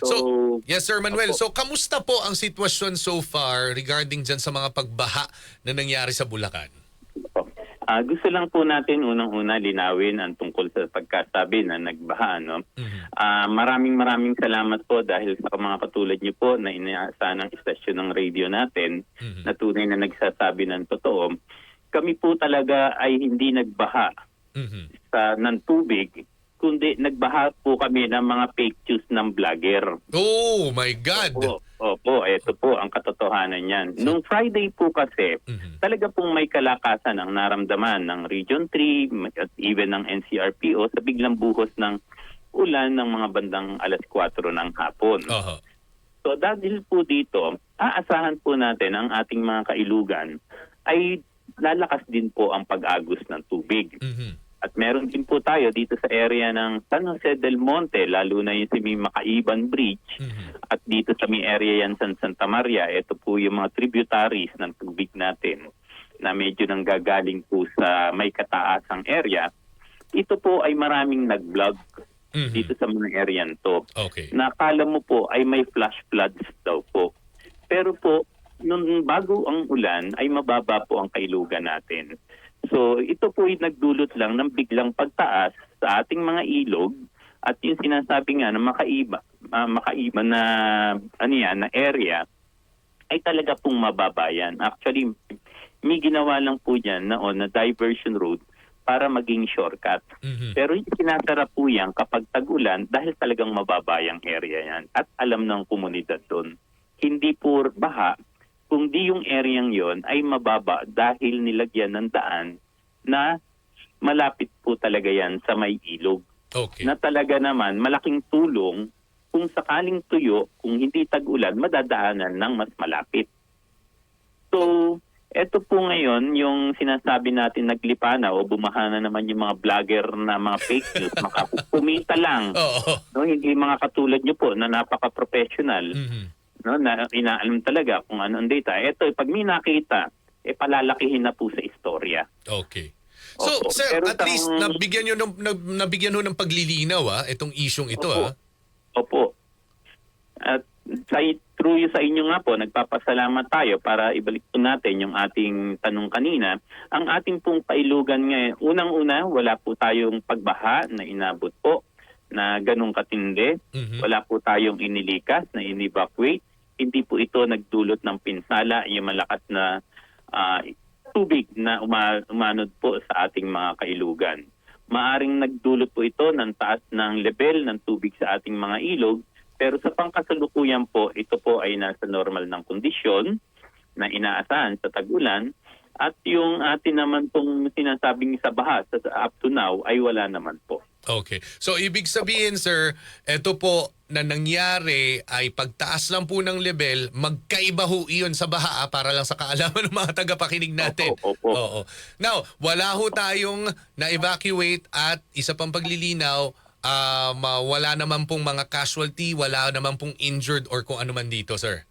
So, yes Sir Manuel, Opo. so kamusta po ang sitwasyon so far regarding dyan sa mga pagbaha na nangyari sa Bulacan? Ah, gusto lang po natin unang-una linawin ang tungkol sa pagkasabi na nagbaha. No? Mhm. Ah, maraming maraming salamat po dahil sa mga katulad niyo po na inaasahan ng istasyon ng radio natin Mhm. na tunay na nagsasabi ng totoo. Kami po talaga ay hindi nagbaha Mhm. sa ng tubig kundi nagbaha po kami ng mga fake news ng vlogger. Oh my God! Opo, opo, ito po ang katotohanan niyan. Nung Friday po kasi, Mhm. talaga pong may kalakasan ang naramdaman ng Region 3 at even ng NCRPO sa biglang buhos ng ulan ng mga bandang alas 4 ng hapon. Oho. So dahil po dito, aasahan po natin ang ating mga kailugan ay lalakas din po ang pag-agos ng tubig. Mhm. At meron din po tayo dito sa area ng San Jose del Monte, lalo na yung si may Makaiban Bridge, Mhm. at dito sa may area yan sa Santa Maria, ito po yung mga tributaries ng tubig natin na medyo nanggagaling po sa may kataasang area. Ito po ay maraming nag-vlog Mhm. dito sa mga area to. Okay. Nakala mo po ay may flash floods daw po. Pero po, nung bago ang ulan ay mababa po ang kailugan natin. So ito po ay nagdulot lang ng biglang pagtaas sa ating mga ilog at yung sinasabi nga na makaiba, ah, makaiba na ano yan, na area ay talaga pong mababa yan. Actually, may ginawa lang po dyan na, na diversion road para maging shortcut. Mhm. Pero yung sinasara po yan kapag tag-ulan dahil talagang mababa yung area yan at alam ng komunidad doon. Hindi po baha, kundi yung area yon ay mababa dahil nilagyan ng daan na malapit po talaga yan sa may ilog. Okay. Na talaga naman malaking tulong kung sakaling tuyo, kung hindi tag-ulan, madadaanan ng mas malapit. So, eto po ngayon yung sinasabi natin naglipana o bumaha na naman yung mga vlogger na mga fake news, makapumita lang. Oo. No, hindi mga katulad nyo po na napaka-professional, Mhm. No, na inaalam talaga kung ano ang data. Ito, pag may nakita, eh palalakihin na po sa istorya. Okay. So, Opo. sir, Pero at tang- least nabigyan nyo ng, nab- nabigyan nyo ng paglilinaw ah, itong isyong ito Opo. ah. Opo. At sa, through sa inyo nga po, nagpapasalamat tayo para ibalik po natin yung ating tanong kanina. Ang ating pong kailugan ngayon, unang-una, wala po tayong pagbaha na inabot po na ganong katindi. Mhm. Wala po tayong inilikas na in-evacuate. Hindi po ito nagdulot ng pinsala, yung malakas na ah, tubig na uma- umanod po sa ating mga kailugan. Maaring nagdulot po ito ng taas ng level ng tubig sa ating mga ilog, pero sa pangkasalukuyan po, ito po ay nasa normal ng kondisyon na inaasahan sa tag-ulan at yung atin naman pong sinasabing sa baha sa up to now ay wala naman. Okay. So, ibig sabihin, sir, ito po na nangyari ay pagtaas lang po ng level, magkaiba ho iyon sa baha ah, para lang sa kaalaman ng mga tagapakinig natin. Opo, opo. Oo. Now, wala ho tayong na-evacuate at isa pang paglilinaw, um, ah, wala naman pong mga casualty, wala naman pong injured or kung ano man dito, sir.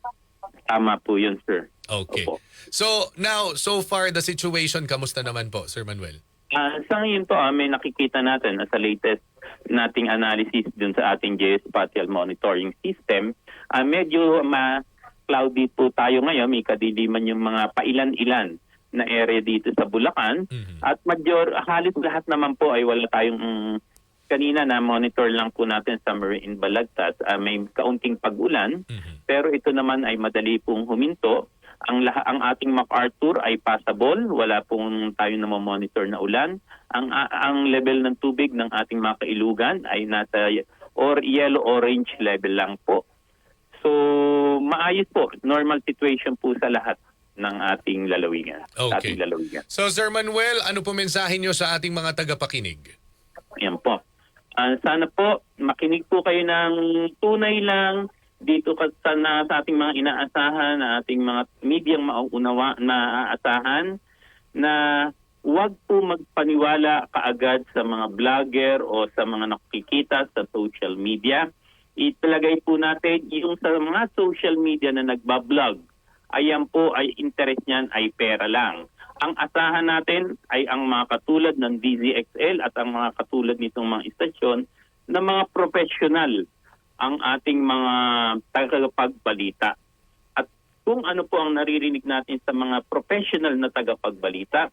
Tama po yun, sir. Okay. Opo. So, now, so far, the situation, kamusta naman po, Sir Manuel? Ah, sa ngayon po, ah, may nakikita natin ah, sa latest nating analysis dun sa ating geospatial monitoring system, ah, medyo ma-cloudy po tayo ngayon. May kadiliman yung mga pailan-ilan na area dito sa Bulacan. Mhm. At major, halos lahat naman po ay wala tayong mm, kanina na monitor lang po natin sa Marine Balagtas. Ah, may kaunting pag-ulan. Mhm. Pero ito naman ay madali pong huminto. Ang laha, ang ating MacArthur ay passable, wala pong tayo na monitor na ulan. Ang ang level ng tubig ng ating mga kailugan ay nasa or yellow orange level lang po. So maayos po, normal situation po sa lahat ng ating lalawigan. Sa Okay. ating lalawigan. So, Sir Manuel, ano po mensahe nyo sa ating mga tagapakinig? Ayan po. Ah, sana po makinig po kayo ng tunay lang dito ka sa, na, sa ating mga inaasahan, na ating mga medyang mauunawa maaasahan na huwag po magpaniwala kaagad sa mga vlogger o sa mga nakikita sa social media. Italagay po natin yung sa mga social media na nagbablog, ayan po ay interest niyan ay pera lang. Ang asahan natin ay ang mga katulad ng DZXL at ang mga katulad nitong mga istasyon na mga professional ang ating mga tagapagbalita. At kung ano po ang naririnig natin sa mga professional na tagapagbalita,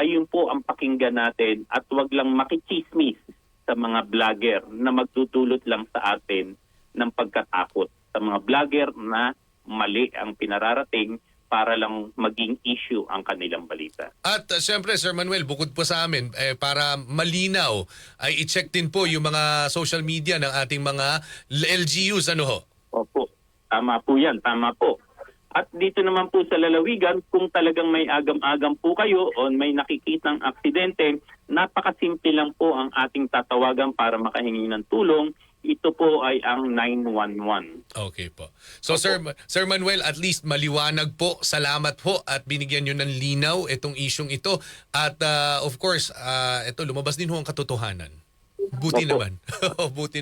ay yun po ang pakinggan natin at wag lang makichismis sa mga vlogger na magtutulot lang sa atin ng pagkatakot. Sa mga vlogger na mali ang pinararating para lang maging issue ang kanilang balita. At uh, syempre, Sir Manuel, bukod po sa amin, eh, para malinaw, ay i-check din po yung mga social media ng ating mga LGUs. Ano ho? Opo, tama po yan, tama po. At dito naman po sa lalawigan, kung talagang may agam-agam po kayo o may nakikitang aksidente, napakasimple lang po ang ating tatawagan para makahingi ng tulong. Ito po ay ang 911. Okay po. So Sir Sir Manuel, at least maliwanag po. Salamat po at binigyan niyo ng linaw itong isyong ito. At uh, of course, uh, ito lumabas din ho ang katotohanan. Buti Opo. naman. Buti